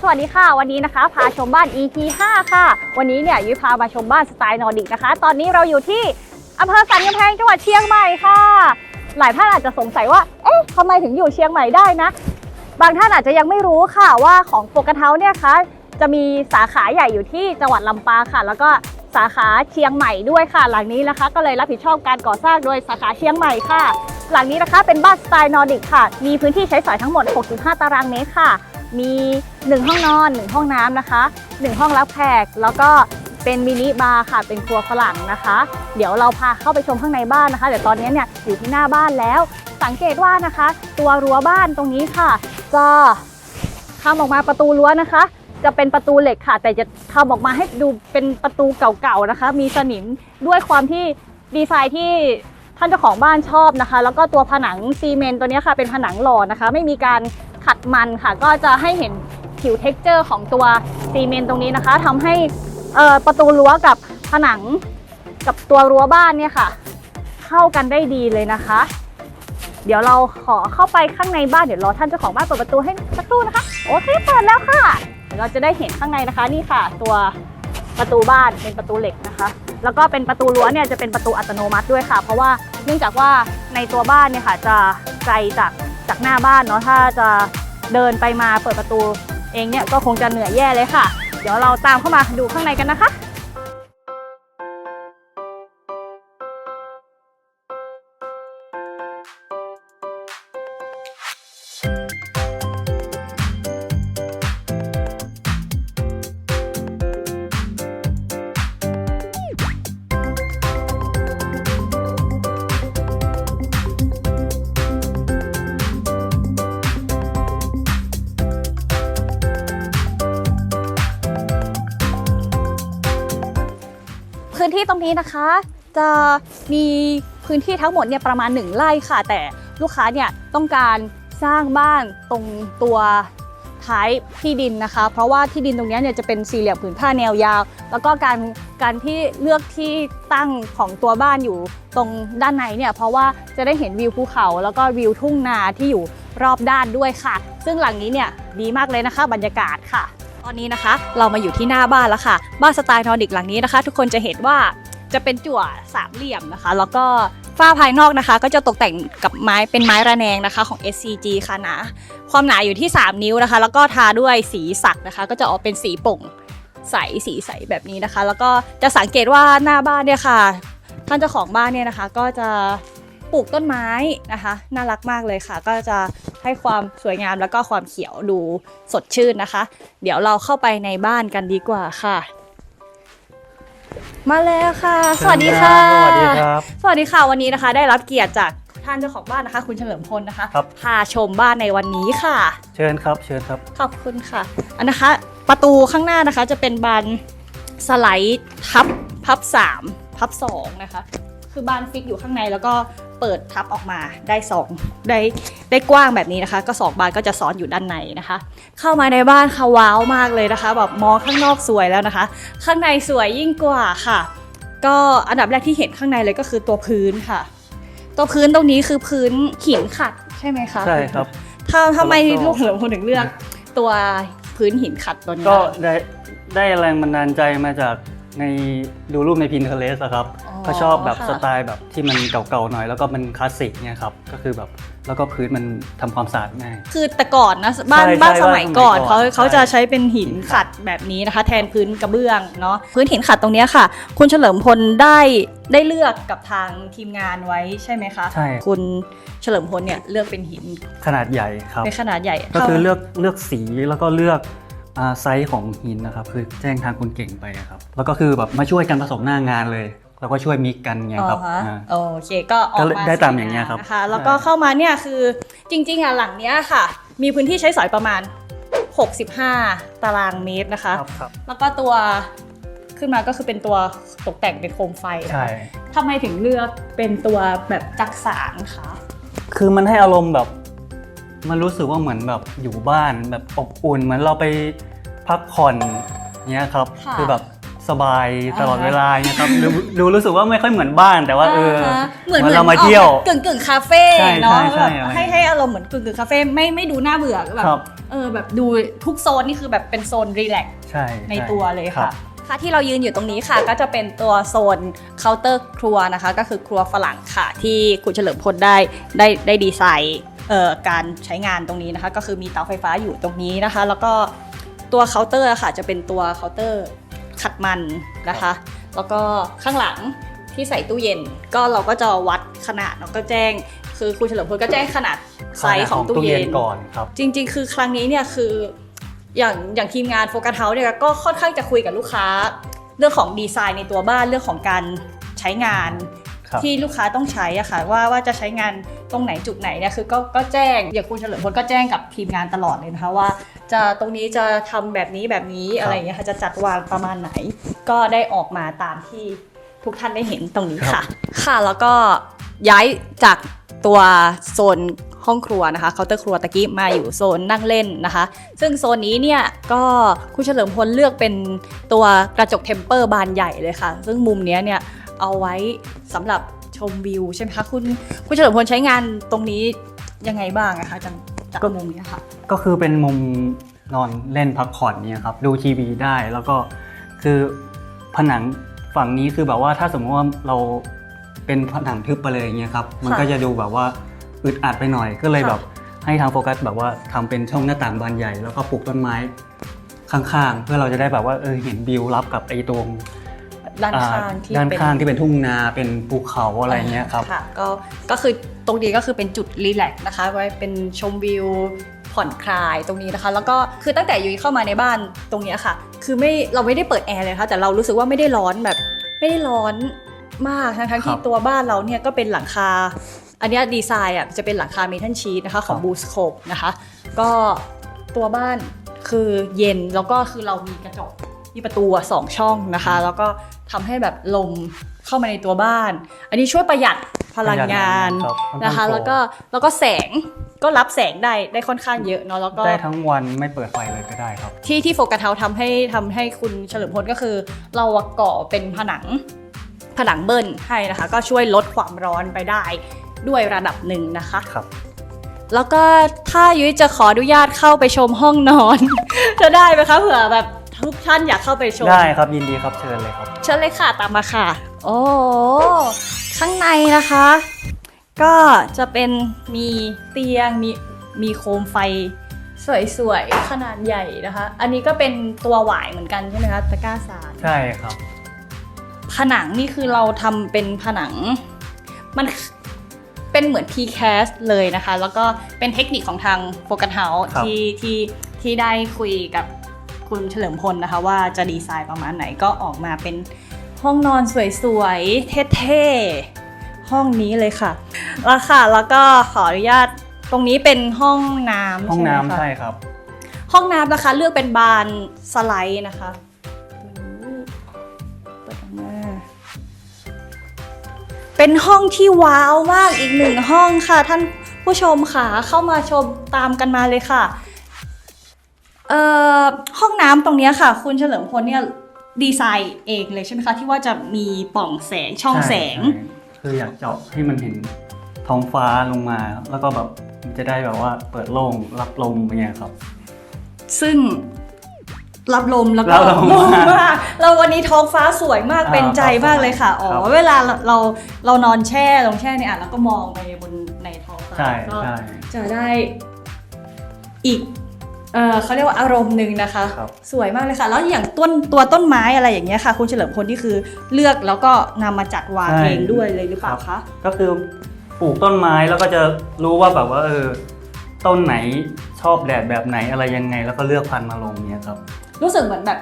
สวัสดีค่ะ วันนี้นะคะ พาชมบ้าน EP 5ค่ะ วันนี้เนี่ยยุ้ยพามาชมบ้านสไตล์นอร์ดิกนะคะ ตอนนี้เราอยู่ที่อำเภอสันกำแพงจังหวัดเชียงใหม่ค่ะ หลายท่านอาจจะสงสัยว่า เอ๊ะทำไมถึงอยู่เชียงใหม่ได้นะ บางท่านอาจจะยังไม่รู้ค่ะว่าของโปกระเท้าเนี่ยคะจะมีสาขาใหญ่อยู่ที่จังหวัดลำปางค่ะ แล้วก็สาขาเชียงใหม่ด้วยค่ะ หลังนี้นะคะ ก็เลยรับผิดชอบการก่อสร้างโดยสาขาเชียงใหม่ค่ะ หลังนี้นะคะเป็นบ้านสไตล์นอร์ดิกค่ะ มีพื้นที่ใช้สอยทั้งหมด 65 ตารางเมตรค่ะ มี 1 ห้องนอน 1 ห้องน้ำนะคะ 1 ห้องรับแขกแล้วก็เป็นมินิบาร์ค่ะ เป็นครัวฝรั่งนะคะ เดี๋ยวเราพาเข้าไปชมข้างในบ้านนะคะเดี๋ยวตอนนี้เนี่ยอยู่ที่หน้าบ้านแล้ว สังเกตว่านะคะ ตัวรั้วบ้านตรงนี้ค่ะจะทำออกมาประตูรั้วนะคะ จะเป็นประตูเหล็กค่ะ แต่จะทำออกมาให้ดูเป็นประตูเก่าๆนะคะ มีสนิมด้วยความที่ดีไซน์ที่ท่านเจ้าของบ้านชอบนะคะ แล้วก็ตัวผนังซีเมนต์ตัวนี้ค่ะเป็นผนังหล่อนะคะ ไม่มีการ ขัดมันค่ะ ก็จะให้เห็นผิวเท็กเจอร์ของตัวซีเมนต์ตรงนี้นะคะทำให้ประตูรั้วกับผนังกับตัวรั้วบ้านเนี่ยค่ะ เข้ากันได้ดีเลยนะคะ เดี๋ยวเราขอเข้าไปข้างในบ้านเดี๋ยวรอท่านเจ้าของบ้านเปิดประตูให้สักครู่นะคะ โอเคเปิดแล้วค่ะ เดี๋ยวเราจะได้เห็นข้างในนะคะนี่ค่ะ ตัวประตูบ้านเป็นประตูเหล็กนะคะ แล้วก็เป็นประตูรั้วเนี่ยจะเป็นประตูอัตโนมัติด้วยค่ะ เพราะว่าเนื่องจากว่าในตัวบ้านเนี่ยค่ะจะไกลจาก จากหน้าบ้านเนาะถ้าจะเดินไปมาเปิดประตูเองเนี่ยก็คงจะเหนื่อยแย่เลยค่ะ เดี๋ยวเราตามเข้ามาดูข้างในกันนะคะ พื้นที่ตรงนี้นะคะ จะมีพื้นที่ทั้งหมดเนี่ยประมาณ 1 ไร่ค่ะ แต่ลูกค้าเนี่ยต้องการสร้างบ้านตรงตัวท้ายที่ดินนะคะ เพราะว่าที่ดินตรงนี้เนี่ยจะเป็นสี่เหลี่ยมผืนผ้าแนวยาว แล้วก็การการที่เลือกที่ตั้งของตัวบ้านอยู่ตรงด้านในเนี่ยเพราะว่าจะได้เห็นวิวภูเขา แล้วก็วิวทุ่งนาที่อยู่รอบด้านด้วยค่ะ ซึ่งหลังนี้เนี่ยดีมากเลยนะคะ บรรยากาศค่ะ ตอนนี้นะคะเรามาอยู่ที่หน้าบ้านแล้วค่ะ บ้านสไตล์นอร์ดิกหลังนี้นะคะ ทุกคนจะเห็นว่าจะเป็นจั่วสามเหลี่ยมนะคะ แล้วก็ฝ้าภายนอกนะคะ ก็จะตกแต่งกับไม้เป็นไม้ระแนงนะคะของ SCG ค่ะนาความหนาอยู่ที่ 3 นิ้วนะคะ แล้วก็ทาด้วยสีสักนะคะ ก็จะออกเป็นสีป่งใสสีใสแบบนี้นะคะ แล้วก็จะสังเกตว่าหน้าบ้านเนี่ยค่ะ ท่านเจ้าของบ้านเนี่ยนะคะ ก็จะปลูกต้นไม้นะคะ น่ารักมากเลยค่ะ ก็จะ ให้ความสวยงามแล้วก็ความเขียวดูสดชื่นนะคะ เดี๋ยวเราเข้าไปในบ้านกันดีกว่าค่ะ มาแล้วค่ะ สวัสดีค่ะ สวัสดีครับ สวัสดีค่ะวันนี้นะคะ ได้รับเกียรติจากท่านเจ้าของบ้านนะคะ คุณเฉลิมพลนะคะครับ พาชมบ้านในวันนี้ค่ะ เชิญครับ เชิญครับ ขอบคุณค่ะ อันนะคะ ประตูข้างหน้านะคะจะเป็นบานสไลด์ทับพับ3พับ2นะคะ คือบ้านฟิกอยู่ข้างในแล้วก็ เปิดทับออกมาได้สองได้ได้กว้างแบบนี้นะคะ ก็สองบานก็จะซ้อนอยู่ด้านในนะคะ เข้ามาในบ้านค่ะว้าวมากเลยนะคะ แบบมองข้างนอกสวยแล้วนะคะ ข้างในสวยยิ่งกว่าค่ะ ก็อันดับแรกที่เห็นข้างในเลยก็คือตัวพื้นค่ะ ตัวพื้นตรงนี้คือพื้นหินขัดใช่ไหมคะใช่ครับถ้าทำไมแล้วก็ลูกเฉลิมพลถึงเลือก ตัวพื้นหินขัดตัวนี้ก็ได้ได้แรงบันดาลใจมาจากในดูรูปในพินเทเลสครับ ก็ชอบแบบค่ะสไตล์แบบที่มันเก่าๆหน่อย แล้วก็มันคลาสสิกเนี่ยครับก็คือแบบแล้วก็พื้นมันทำความสะอาดง่ายคือแต่ก่อนนะบ้านใช่บ้านใช่สมัยก่อนบ้านสมัยก่อนเขาเขาใช่จะใช้เป็นหินขัดแบบนี้นะคะ แทนพื้นกระเบื้องเนาะพื้นหินขัดตรงเนี้ยค่ะ คุณเฉลิมพลได้ได้เลือกกับทางทีมงานไว้ใช่ไหมคะใช่คุณเฉลิมพลเนี่ยเลือกเป็นหินขนาดใหญ่ครับเป็นขนาดใหญ่ ก็คือท่าเลือกเลือกสีแล้วก็เลือกอ่าไซส์ของหินนะครับคือแจ้งทางคุณเก่งไปอะครับแล้วก็คือแบบมาช่วยกันผสมหน้างานเลย แล้วก็ช่วยมิกกันไงครับอ๋อฮะอ่าโอเคก็ออกก็เลยมาได้ตามอย่างเงี้ยครับ นะคะแล้วก็เข้ามาเนี่ยคือจริงๆอะหลังเนี้ยค่ะ มีพื้นที่ใช้สอยประมาณ 65 ตารางเมตรนะคะ ครับครับแล้วก็ตัวขึ้นมาก็คือเป็นตัวตกแต่งเป็นโคมไฟนะคะใช่ทำไมถึงเลือกเป็นตัวแบบจักสานคะคือมันให้อารมณ์แบบ มันรู้สึกว่าเหมือนแบบอยู่บ้านแบบอบอุ่นเหมือนเราไปพักผ่อนเนี้ยครับค่ะคือแบบ สบายตลอดเวลาเนี่ยครับดูดูรู้สึกว่าไม่ค่อยเหมือนบ้านแต่ว่าเออฮะเหมือนเหมือนเรามาเที่ยวกึ่งกึ่งๆคาเฟ่ใช่เนาะใช่ใช่แบบอะไรให้ให้อารมณ์เหมือนกึ่งกึ่งๆคาเฟ่ไม่ไม่ดูน่าเบื่อแบบครับเออแบบดูทุกโซนนี่คือแบบเป็นโซนรีแลกซ์ใช่ในช่ตัวเลยรัค่ะบค่ะที่เรายืนอยู่ตรงนี้ค่ะ ก็จะเป็นตัวโซนเคาน์เตอร์ครัวนะคะ ก็คือครัวฝรั่งค่ะ ที่คุณเฉลิมพลได้ได้ได้ดีไซน์เอ่อการใช้งานตรงนี้นะคะ ก็คือมีเตาไฟฟ้าอยู่ตรงนี้นะคะ แล้วก็ตัวเคาน์เตอร์ค่ะจะเป็นตัวเคาน์เตอร์ ขัดมันนะคะ แล้วก็ข้างหลังที่ใส่ตู้เย็น ก็เราก็จะวัดขนาดแล้วก็แจ้ง คือคุณเฉลิมพลก็แจ้งขนาดไซส์ของตู้เย็นก่อนครับ จริง ๆ คือครั้งนี้เนี่ยคืออย่างอย่างทีมงานโฟกัสเฮาส์เนี่ยก็ค่อนข้างจะคุยกับลูกค้า เรื่องของดีไซน์ในตัวบ้านเรื่องของการใช้งานครับที่ลูกค้าต้องใช้อะค่ะว่าว่าจะใช้งาน ตรงไหนจุดไหนเนี่ยคือก็ก็แจ้งอย่างคุณเฉลิมพลก็แจ้งกับทีมงานตลอดเลยนะคะว่า จะตรงนี้จะทำแบบนี้แบบนี้อะไรอย่างเงี้ยค่ะจะจัดวางประมาณไหน ก็ได้ออกมาตามที่ทุกท่านได้เห็นตรงนี้ค่ะ ค่ะแล้วก็ย้ายจากตัวโซนห้องครัวนะคะเคาน์เตอร์ครัวตะกี้มาอยู่โซนนั่งเล่นนะคะ ซึ่งโซนนี้เนี่ยก็คุณเฉลิมพลเลือกเป็นตัวกระจกเทมเปอร์บานใหญ่เลยค่ะ ซึ่งมุมเนี้ยเนี่ยเอาไว้สำหรับ ชมวิวใช่ไหมคะคุณคุณเฉลิมพลใช้งานตรงนี้ยังไงบ้างนะคะจากจากก็มุมเนี้ยค่ะ ก็คือเป็นมุมนอนเล่นพักผ่อนเนี่ยครับดูทีวีได้แล้วก็คือผนังฝั่งนี้คือแบบว่าถ้าสมมติว่าเราเป็นผนังทึบไปเลยอย่างเงี้ยครับมันค่ะก็จะดูแบบว่าอึดอัดไปหน่อยก็เลยค่ะแบบให้ทางโฟกัสแบบว่าทำเป็นช่องหน้าต่างบานใหญ่ แล้วก็ปลูกต้นไม้ข้างๆ เพื่อเราจะได้แบบว่าเออเห็นวิวรับกับไอ้ตรง ด้านอ่ข้างที่ด้านเป็นข้างที่เป็นทุ่งนาเป็นภูเขาอะไรเงี้ยครับค่ะก็ก็คือตรงนี้ก็คือเป็นจุดรีแลกซ์นะคะ ไว้เป็นชมวิวผ่อนคลายตรงนี้นะคะ แล้วก็คือตั้งแต่ยุ้ยเข้ามาในบ้านตรงเนี้ยค่ะ คือไม่เราไม่ได้เปิดแอร์เลยนะคะแต่เรารู้สึกว่าไม่ได้ร้อนแบบไม่ได้ร้อนมากทั้งๆที่ครับตัวบ้านเราเนี่ยก็เป็นหลังคาอันเนี้ยดีไซน์อะจะเป็นหลังคาเมทัลชีตนะคะของครับบูสโคปนะคะ ก็ตัวบ้านคือเย็นแล้วก็คือเรามีกระจกมีประตูอะสองช่องนะคะ แล้วก็ทำให้แบบลมเข้ามาในตัวบ้าน อันนี้ช่วยประหยัดพลังงานครับค่อนข้างนะคะโปร่งแล้วก็แล้วก็แสงก็รับแสงได้ได้ค่อนข้างเยอะเนาะแล้วก็ได้ทั้งวันไม่เปิดไฟเลยก็ได้ครับ ที่ที่โฟกัสเทาทำให้ทำให้คุณเฉลิมพลก็คือ เราอะก่อเป็นผนังผนังเบิ้ลให้นะคะ ก็ช่วยลดความร้อนไปได้ด้วยระดับหนึ่งนะคะครับแล้วก็ถ้ายุ้ยจะขออนุญาตเข้าไปชมห้องนอน จะได้ไหมคะเผื่อแบบ ทุกท่านอยากเข้าไปชม ได้ครับยินดีครับเชิญเลยครับ เชิญเลยค่ะตามมาค่ะ โอ้ข้างในนะคะ ก็จะเป็นมีเตียงมีมีโคมไฟสวยๆ ขนาดใหญ่นะคะ อันนี้ก็เป็นตัวหวายเหมือนกันใช่ไหมคะตะกร้าสารใช่ครับ ผนังนี่คือเราทำเป็นผนัง มันเป็นเหมือน PCAS เลยนะคะ แล้วก็เป็นเทคนิคของทางโฟกัสเฮาส์ครับที่ที่ที่ได้คุยกับ คุณเฉลิมพลนะคะ ว่าจะดีไซน์ประมาณไหนก็ออกมาเป็นห้องนอนสวยๆ เท่ๆ ห้องนี้เลยค่ะแล้วค่ะ แล้วก็ขออนุญาตตรงนี้เป็นห้องน้ำห้องใช่ไหมน้ำคะใช่ครับ ห้องน้ำนะคะเลือกเป็นบานสไลด์นะคะเปิดออกมาเป็นห้องที่ว้าวมากอีกหนึ่งห้องค่ะท่านผู้ชมค่ะเข้ามาชมตามกันมาเลยค่ะ เอ่อห้องน้ำตรงเนี้ยค่ะ คุณเฉลิมพลเนี่ยดีไซน์เองเลยใช่ไหมคะ ที่ว่าจะมีปล่องแสงช่องแสงใช่คืออยากเจาะให้มันเห็นท้องฟ้าลงมา แล้วก็แบบมันจะได้แบบว่าเปิดโล่งรับลมอย่างเงี้ยครับ ซึ่งรับลมแล้วก็รับลมลมมากเราวันนี้ท้องฟ้าสวยมากอ่าเป็นใจมากเลยค่ะอ๋อครับ เวลาเราเราเรานอนแช่ลงแช่ในอ่างแล้วก็มองไปบนในท้องฟ้าใช่ก็ใช่ จะได้อีก เออเขาเรียกว่าอารมณ์หนึ่งนะคะ ครับ สวยมากเลยค่ะ แล้วอย่างต้นตัวต้นไม้อะไรอย่างเงี้ยค่ะ คุณเฉลิมพลนี่คือเลือกแล้วก็นำมาจัดวางใช่ เองด้วยเลยหรือเปล่าครัคะบก็คือปลูกต้นไม้แล้วก็จะรู้ว่าแบบว่าเออต้นไหนชอบแดดแบบไหนอะไรยังไง แล้วก็เลือกพันธุ์มาลงเนี่ยครับ รู้สึกเหมือนแบบ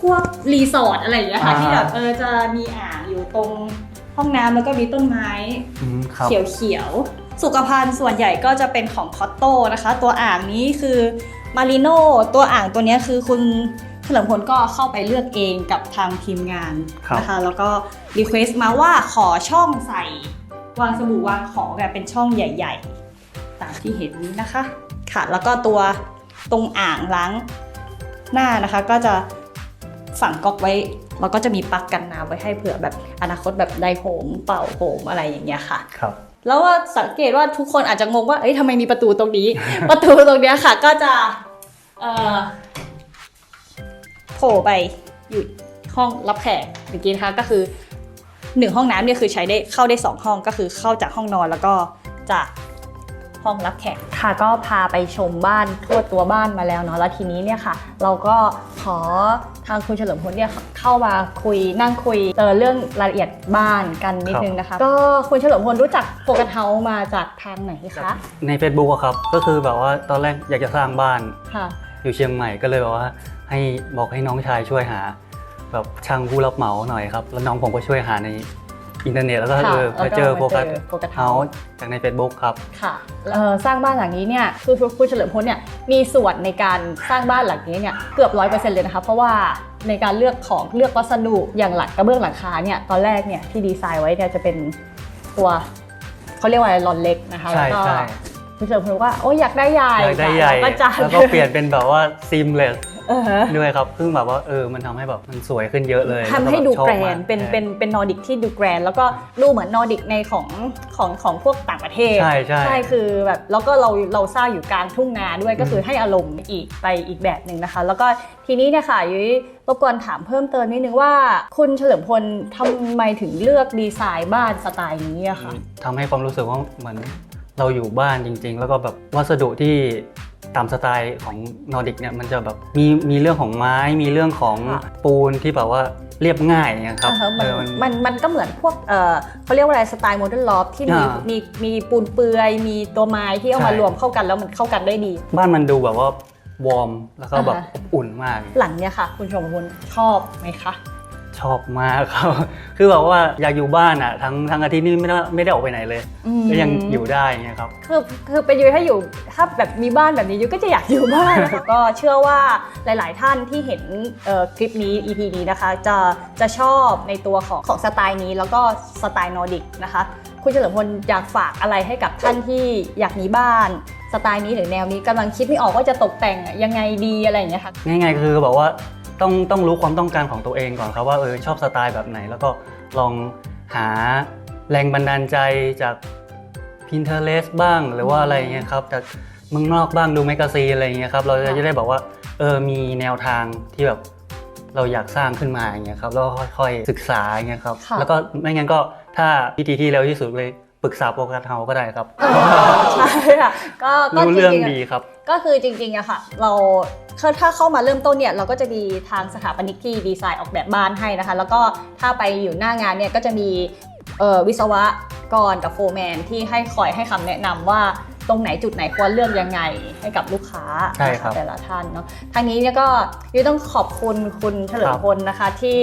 พวกรีสอร์ทอะไรอย่างเงี้ยค่ะอ่า ที่แบบเออจะมีอ่างอยู่ตรงห้องน้ำแล้วก็มีต้นไม้ อืมครับ เขียวเขียวๆสุขภัณฑ์ส่วนใหญ่ก็จะเป็นของคอตโต้นะคะ ตัวอ่างนี้คือ มาริโนตัวอ่างตัวเนี้ยคือคุณเฉลิมพลก็เข้าไปเลือกเองกับทางทีมงานนะคะแล้วก็รีเควสต์มาว่าขอช่องใส่วางสบู่วางของแบบเป็นช่องใหญ่ ๆ ตามที่เห็นนี้นะคะ ค่ะ แล้วก็ตัวตรงอ่างล้างหน้านะคะ ก็จะฝังก๊อกไว้เราก็จะมีปลั๊กกันน้ำไว้ให้เผื่อแบบอนาคตแบบไดโหมเป่าโหมอะไรอย่างเงี้ยค่ะ ครับ แล้วว่าสังเกตว่าทุกคนอาจจะงงว่า เอ้ยทำไมมีประตูตรงนี้ ประตูตรงเนี้ยค่ะ ก็จะเอ่อโผล่ไปอยู่ห้องรับแขกเมื่อกี้นะคะก็คือหนึ่งห้องน้ำเนี่ยคือใช้ได้เข้าได้สองห้องก็คือเข้าจากห้องนอนแล้วก็จาก ห้องรับแขกค่ะก็พาไปชมบ้านทั่วตัวบ้านมาแล้วเนาะแล้วทีนี้เนี่ยค่ะ เราก็ขอทางคุณเฉลิมพลเนี่ยเข้ามาคุยนั่งคุยเออเรื่องรายละเอียดบ้านกันนิดนึงนะคะ ก็คุณเฉลิมพลรู้จักโฟกัสเฮาส์มาจากทางไหนคะใน Facebook อะครับก็คือแบบว่าตอนแรกอยากจะสร้างบ้านค่ะอยู่เชียงใหม่ก็เลยแบบว่าให้บอกให้น้องชายช่วยหา แบบช่างผู้รับเหมาหน่อยครับแล้วน้องผมก็ช่วยหาใน อินเทอร์เน็ตแล้วก็ค่ะเออแล้วก็ไปเจอโฟกัสมาเจอ Focus เฮา House ส์จากใน Facebook ครับ ค่ะเอ่อสร้างบ้านหลังนี้เนี่ยคือคุณเฉลิมพลเนี่ยมีส่วนในการสร้างบ้านหลังนี้เนี่ยเกือบร้อยเปอร์เซ็นต์เลยนะคะเพราะว่าในการเลือกของเลือกวัสดุอย่างหลักกระเบื้องหลังคาเนี่ยตอนแรกเนี่ยที่ดีไซน์ไว้เนี่ยจะเป็นตัวเขาเรียกว่าอะไรลอนเล็กนะคะใช่แล้วก็ใช่คุณเฉลิมพลบอกว่าโอ้ยอยากได้ใหญ่อยากได้ใหญ่ แล้วก็จัด แล้วก็เปลี่ยนเป็นแบบว่าซิมเลสเออฮะ ด้วยครับซึ่งแบบว่าเออมันทำให้แบบมันสวยขึ้นเยอะเลยทำให้ดูล้วแกรบบชอบมานเป็นเป็นเป็นนอร์ดิกที่ดูแกรนแล้วก็ดูเหมือนนอร์ดิกในของของของพวกต่างประเทศ ใช่ใช่ใช่คือแบบแล้วก็เราเราสร้างอยู่กลางทุ่งนาด้วยก็คือให้อารมณ์อีกไปอีกแบบหนึ่งนะคะ แล้วก็ทีนี้เนี่ยค่ะยุ้ยรบกวนถามเพิ่มเติมนิดนึงว่า คุณเฉลิมพลทำไมถึงเลือกดีไซน์บ้านสไตล์นี้อะคะทำให้ความรู้สึกว่าเหมือนเราอยู่บ้านจริง ๆ แล้วก็แบบวัสดุที่ ตามสไตล์ของนอร์ดิกเนี่ยมันจะแบบมีมีเรื่องของไม้มีเรื่องของปูนที่แบบว่าเรียบง่ายเนี่ยครับอ่าฮะมันเออมันมันมันก็เหมือนพวกเออเขาเรียกว่าอะไรสไตล์โมเดิร์นลอฟที่มีอ่ามีมีมีปูนเปลือย มีตัวไม้ที่เอามาใช่รวมเข้ากันแล้วมันเข้ากันได้ดี บ้านมันดูแบบว่าวอร์มแล้วก็แบบอ่าฮะอบอุ่นมาก หลังเนี่ยค่ะ คุณชมพลชอบไหมคะ ชอบมากครับ คือแบบว่าอยากอยู่บ้านอะทั้งทั้งอาทิตย์นี่ไม่ได้ไม่ได้ออกไปไหนเลย อืม ก็ยังอยู่ได้เงี้ยครับ คือคือไปยูถ้าอยู่ถ้าแบบมีบ้านแบบนี้ยูก็จะอยากอยู่บ้านนะคะ ก็เชื่อว่าหลาย ๆ ท่านที่เห็นเอ่อคลิปนี้ EP นี้นะคะ จะจะชอบในตัวของของสไตล์นี้แล้วก็สไตล์นอร์ดิกนะคะ คุณเฉลิมพลอยากฝากอะไรให้กับท่านที่อยากมีบ้าน สไตล์นี้หรือแนวนี้กำลังคิดไม่ออกว่าจะตกแต่งยังไงดีอะไรอย่างเงี้ยค่ะ ง่ายๆคือแบบว่า ต้องต้องรู้ความต้องการของตัวเองก่อนครับว่าเออชอบสไตล์แบบไหน แล้วก็ลองหาแรงบันดาลใจจาก Pinterest บ้างหรือว่าอะไรเงี้ยครับจากเมืองนอกบ้างดูแมกกาซีนอะไรเงี้ยครับเราจะได้บอกว่าเออมีแนวทางที่แบบเราอยากสร้างขึ้นมาอย่างเงี้ยครับแล้วก็ค่อยๆศึกษาอย่างเงี้ยครับค่ะแล้วก็ไม่งั้นก็ถ้าวิธีที่เร็วที่สุดเลย ปรึกษาโปรแกรมเฮาก็ได้ครับเออใช่ค่ะก็ก็รู้จเรื่องริงๆอะดีครับก็คือจริงๆอะค่ะ เราถ้าเข้ามาเริ่มต้นเนี่ยเราก็จะมีทางสถาปนิกที่ดีไซน์ออกแบบบ้านให้นะคะ แล้วก็ถ้าไปอยู่หน้างานเนี่ยก็จะมีเอ่อวิศวกรกับโฟร์แมนที่ให้คอยให้คำแนะนำว่าตรงไหนจุดไหนควรเลือกยังไงให้กับลูกค้าใช่ครับนะะแต่ละท่านเนาะทางนี้เนี่ยก็ยุ้ยต้องขอบคุณคุณเฉลิคมรับพลนะคะที่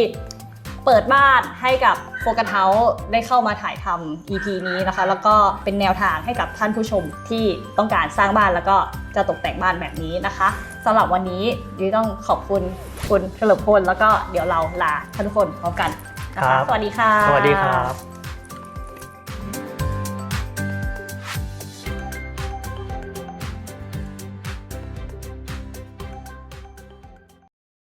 เปิดบ้านให้กับโฟกัสเฮาส์ได้เข้ามาถ่ายทำ EP นี้นะคะ แล้วก็เป็นแนวทางให้กับท่านผู้ชมที่ต้องการสร้างบ้านแล้วก็จะตกแต่งบ้านแบบนี้นะคะสำหรับวันนี้ยุ้ยต้องขอบคุณคุณเฉลิมพลแล้วก็เดี๋ยวเราลาท่านทุกคนพร้อมกันนะครัคะบสวัสดีค่ะ สวัสดีครับ